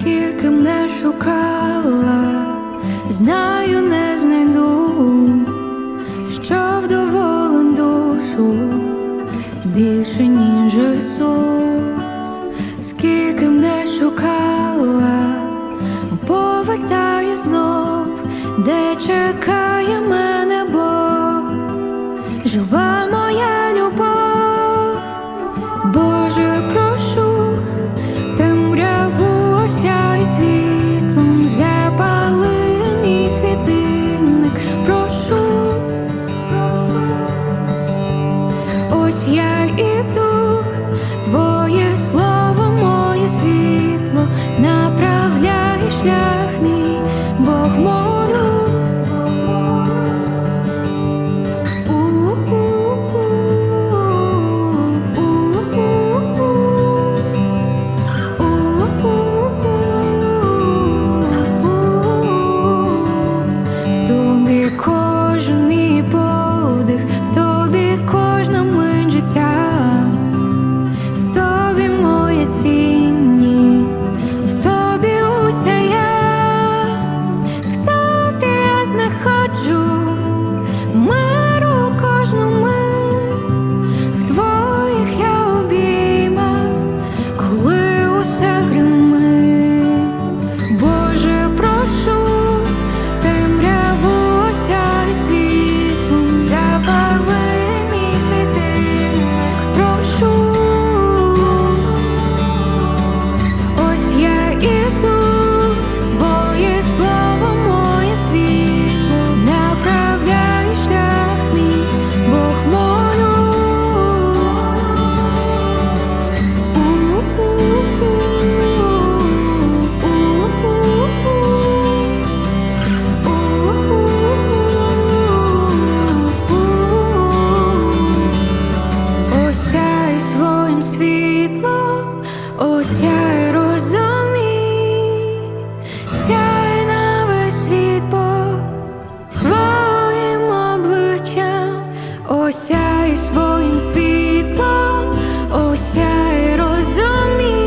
скільки б не шукала, знаю, не знайду, що вдоволен душу. Більше, ніж Ісус, скільки б не шукала, повертаю знов, де чекає мене Бог. Жива ось я і. небо сяй розумій, сяй на весь світ Бог своїм обличчям, осяй своїм світлом, осяй розумій.